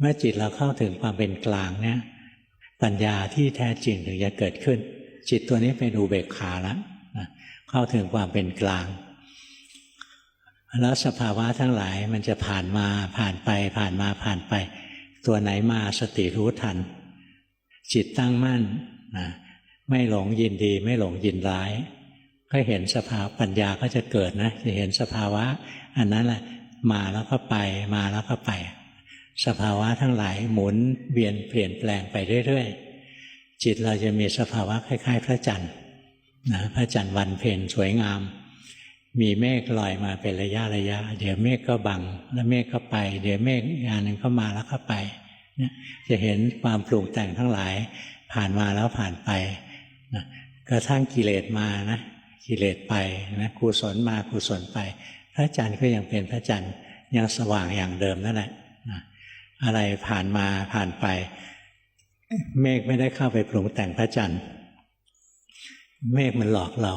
เมื่อจิตเราเข้าถึงความเป็นกลางเนี่ยปัญญาที่แท้จริงถึงจะเกิดขึ้น จิตตัวนี้เป็นอุเบกขาแล้วนะเข้าถึงความเป็นกลาง แล้วสภาวะทั้งหลายมันจะผ่านมาผ่านไปผ่านมาผ่านไป ตัวไหนมาสติรู้ทัน จิตตั้งมั่นนะไม่หลงยินดีไม่หลงยินร้าย ก็เห็นสภาวะปัญญาก็จะเกิดนะจะเห็นสภาวะ อันนั้นแหละมาแล้วก็ไปมาแล้วก็ไป สภาวะทั้งหลายหมุนเวียนเปลี่ยนแปลงไปเรื่อยๆ จิตเราจะมีสภาวะคล้าย ๆ พระจันทร์นะพระจันทร์วันเพ็ญสวยงาม มีเมฆลอยมาเป็นระยะระยะ เดี๋ยวเมฆก็บัง แล้วเมฆก็ไป เดี๋ยวเมฆอันหนึ่งก็มาแล้วก็ไปเนี่ยจะเห็นความปรุงแต่งทั้งหลาย ผ่านมาแล้วผ่านไปนะกระทั่งกิเลสมานะกิเลสไปนะกุศลมากุศลไป พระจันทร์ก็ยังเป็นพระจันทร์ยังสว่างอย่างเดิมนั่นแหละ อะไรผ่านมาผ่านไป เมฆไม่ได้เข้าไปปรุงแต่งพระจันทร์ เมฆมันหลอกเรา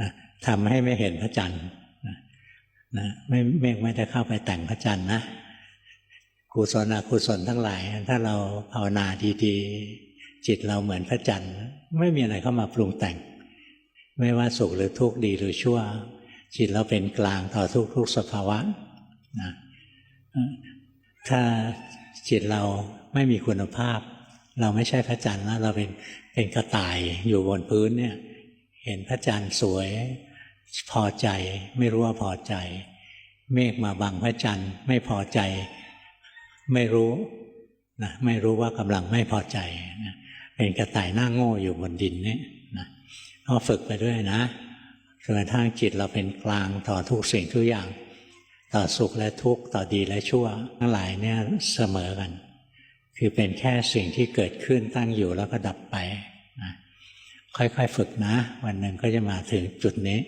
นะทำให้ไม่เห็นพระจันทร์นะไม่เมฆไม่ได้เข้าไปแต่งพระจันทร์นะกุศลอกุศลทั้งหลาย ถ้าเราภาวนาดีๆ จิตเราเหมือนพระจันทร์ไม่มีอะไรเข้ามาปรุงแต่ง ไม่ว่าสุขหรือทุกข์ดีหรือชั่ว จิตเราเป็นกลางต่อทุกๆสภาวะนะ ถ้าจิตเราไม่มีคุณภาพ เราไม่ใช่พระจันทร์แล้วเราเป็นเป็นกระต่ายอยู่บนพื้นเนี่ยเห็นพระจันทร์สวย พอใจไม่รู้ว่าพอใจ เมฆมาบังพระจันทร์ไม่พอใจ ไม่รู้นะไม่รู้ว่ากำลังไม่พอใจนะเป็นกระต่ายหน้าโง่อยู่บนดินเนี่ยนะก็ฝึกไปด้วยนะจนกระทั่งจิตเราเป็นกลางต่อทุกสิ่งทุกอย่าง ต่อสุขและทุกข์ต่อดีและชั่ว ทั้งหลายเนี่ยเสมอกัน คือเป็นแค่สิ่งที่เกิดขึ้นตั้งอยู่แล้วก็ดับไปนะค่อยๆฝึกนะ วันหนึ่งก็จะมาถึงจุดนี้